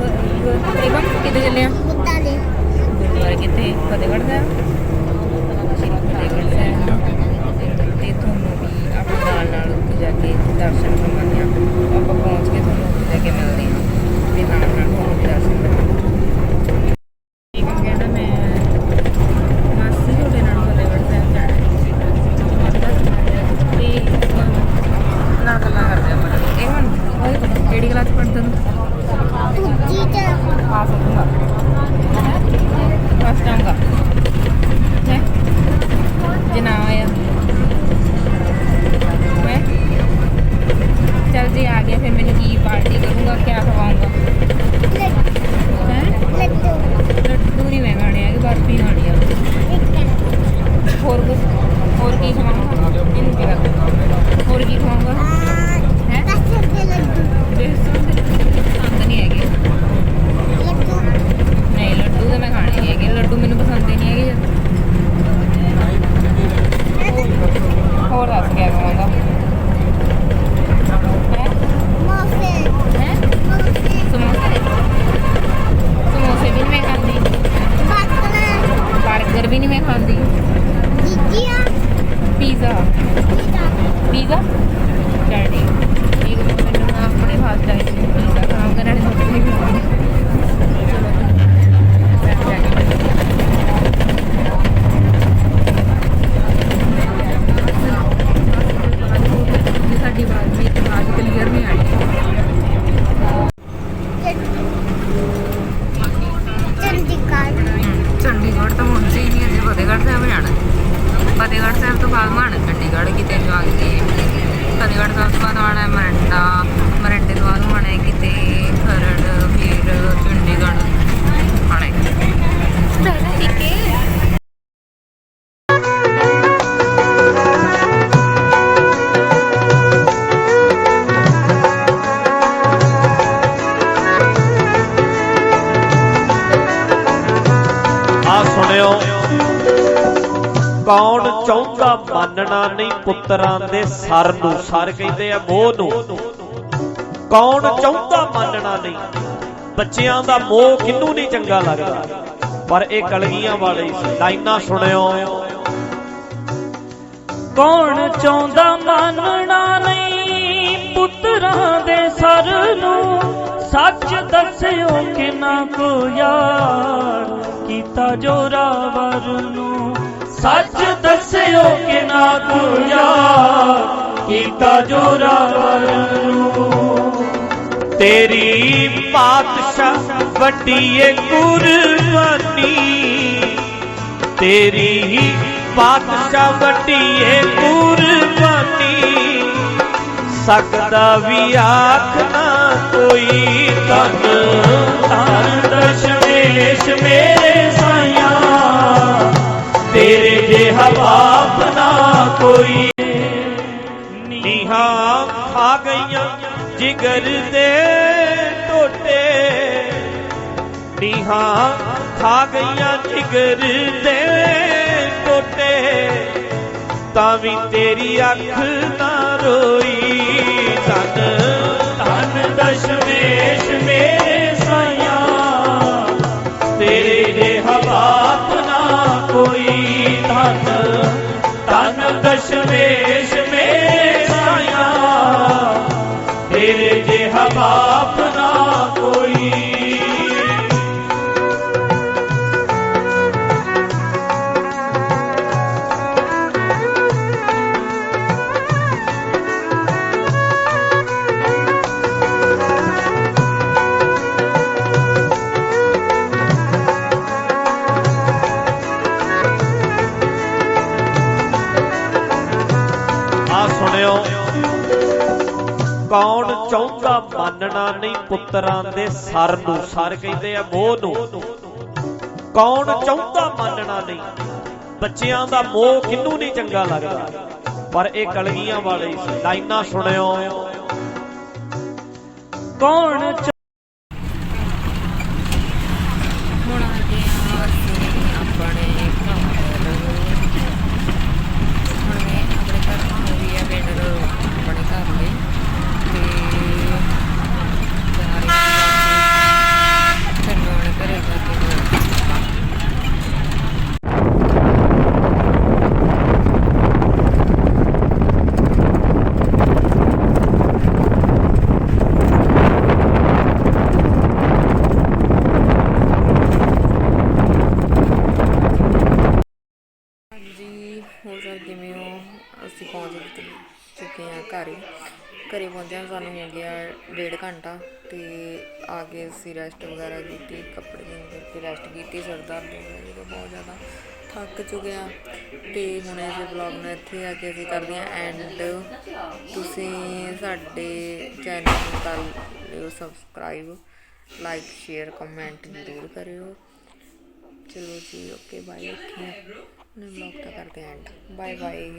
ਤਕਰੀਬਨ ਕਿਤੇ ਚੱਲੇ ਆ? ਕੁੱਤਾ ਦੇ ਗੁਰਦੁਆਰਾ ਕਿੱਥੇ? ਫਤਿਹਗੜ੍ਹ ਦਾ ਤੇ ਤੁਹਾਨੂੰ ਵੀ ਆਪਣੇ ਨਾਲ ਨਾਲ ਜਾ ਕੇ ਦਰਸ਼ਨ ਕਰਵਾਉਣੇ ਆ। ਪੀਜ਼ਾ ਪੀਜ਼ਾ ਚੱਲ ਠੀਕ ਇਹ ਮੈਨੂੰ ਨਾ ਆਪਣੇ ਵਾਸਤੇ ਆਈ ਸੀ ਪੀਜ਼ਾ ਫਤਿਹਗੜ੍ਹ ਸਾਹਿਬ ਤੋਂ ਬਾਅਦ ਮਾਣ ਚੰਡੀਗੜ੍ਹ ਕਿਤੇ ਜਾਵਾਂਗੇ ਫਤਿਹਗੜ੍ਹ ਸਾਹਿਬ ਤੋਂ ਬਾਅਦ ਆਣਾ ਮਰੰਡਾ ਮਰੰਡੇ ਤੋਂ ਬਾਅਦ ਚਾਹੁੰਦਾ ਮੰਨਣਾ ਨਹੀਂ, ਪੁੱਤਰਾਂ ਦੇ ਸਰ ਨੂੰ, ਸਰ ਕਹਿੰਦੇ ਆ ਮੋਹ ਨੂੰ। ਕੌਣ ਚਾਹੁੰਦਾ ਮੰਨਣਾ ਨਹੀਂ? ਬੱਚਿਆਂ ਦਾ ਮੋਹ ਕਿੰਨੂੰ ਨਹੀਂ ਚੰਗਾ ਲੱਗਦਾ? ਪਰ ਇਹ ਕਲਗੀਆਂ ਵਾਲੇ ਲਾਈਨਾਂ ਸੁਣਿਓ। ਕੌਣ ਚਾਹੁੰਦਾ ਮੰਨਣਾ ਨਹੀਂ? ਪੁੱਤਰਾਂ ਦੇ ਸਰ ਨੂੰ ਸੱਚ ਦੱਸਿਓ ਕਿ ਨਾ ਕੋ ਯਾਰ ਕੀਤਾ ਜੋਰਾਵਰ ਨੂੰ। ਸੱਚ ਦੱਸਿਓ ਕਿ ਨਾ ਕੋ ਯਾਰ ਕੀਤਾ ਜੋਰਾਵਰ ਨੂੰ। ਤੇਰੀ ਪਾਤਸ਼ਾਹ ਵੱਡੀ ਏ ਕੁਰਬਾਨੀ। ਤੇਰੀ ਹੀ ਪਾਤਸ਼ਾਹ ਵੱਡੀ ਏ ਕੁਰਬਾਨੀ। ਸਕਦਾ ਵੀ ਆਖ ਨਾ ਕੋਈ ਤਨ ਧਨ ਦਸ਼ਮੇਸ਼ ਮੇਰੇ ਤੇਰੇ ਜਿਹਾ ਬਾਪ ਨਾ ਕੋਈ। ਨੀਹਾਂ ਖਾ ਗਈਆਂ, ਜਿਗਰ ਦੇ ਟੋਟੇ। ਨੀਹਾਂ ਖਾ ਗਈਆਂ, ਜਿਗਰ ਦੇ ਟੋਟੇ। ਤਾਂ ਵੀ ਤੇਰੀ ਅੱਖ ਨਾ ਰੋਈ। ਤਨ ਧਨ ਦਸ਼ਮੇਸ਼। ਕੌਣ ਚਾਹੁੰਦਾ ਮੰਨਣਾ ਨਹੀਂ, ਪੁੱਤਰਾਂ ਦੇ ਸਰ ਨੂੰ, ਸਰ ਕਹਿੰਦੇ ਆ ਮੋਹ ਨੂੰ। ਕੌਣ ਚਾਹੁੰਦਾ ਮੰਨਣਾ ਨਹੀਂ? ਬੱਚਿਆਂ ਦਾ ਮੋਹ ਕਿੰਨੂੰ ਨਹੀਂ ਚੰਗਾ ਲੱਗਦਾ? ਪਰ ਇਹ ਕਲਗੀਆਂ ਵਾਲੇ ਲਾਈਨਾਂ ਸੁਣਿਓ। ਕੌਣ ਹੁਣ ਆ ਗਏ ਹਾਂ ਅਸੀਂ ਆਪਣੇ ਘਰ ਹੁਣ ਮੈਂ ਆਪਣੇ ਘਰ ਨੂੰ ਵੀ ਆ ਬੈਨਰ ਆਪਣੇ ਘਰ ਲਈ ਤੇ ਜਾ ਰਹੀ ਹਾਂ ਫਿਰ ਮੈਂ ਹੁਣ ਘਰੇ ਜਾ ਕੇ ਮਿਲਦੀ ਹਾਂ। ਹਾਂਜੀ ਹੋਰ ਸਰ ਕਿਵੇਂ ਹੋ ਅਸੀਂ ਪਹੁੰਚ ਚੁੱਕੇ ਚੁੱਕੇ ਹਾਂ ਘਰ ਘਰੇ ਪਹੁੰਚਿਆ ਸਾਨੂੰ ਹੋ ਗਿਆ ਡੇਢ ਘੰਟਾ ਤੇ ਆ ਕੇ ਅਸੀਂ ਰੈਸਟ ਵਗੈਰਾ ਕੀਤੀ, ਕੱਪੜੇ ਚੇਂਜ ਕਰਕੇ ਰੈਸਟ ਕੀਤੀ, ਸਿਰ ਦਰਦ ਹੋ ਰਿਹਾ ਸੀਗਾ ਬਹੁਤ ਜ਼ਿਆਦਾ। ਥੱਕ ਚੁੱਕਿਆ ਹਾਂ ਤੇ ਹੁਣ ਇਸ ਵਲੌਗ ਨੂੰ ਇੱਥੇ ਆ ਕੇ ਅਸੀਂ ਕਰਦੇ ਹਾਂ ਐਂਡ ਤੁਸੀਂ ਸਾਡੇ ਚੈਨਲ ਨੂੰ ਕਰ ਲਿਓ ਸਬਸਕ੍ਰਾਈਬ ਲਾਈਕ ਸ਼ੇਅਰ ਕਮੈਂਟ ਜ਼ਰੂਰ ਕਰਿਓ। ਚਲੋ ਜੀ ਓਕੇ ਬਾਏ ਓਕੇ ਨੇ ਵਲੌਗ ਤਾਂ ਕਰਦੇ ਐਂਡ। Bye bye.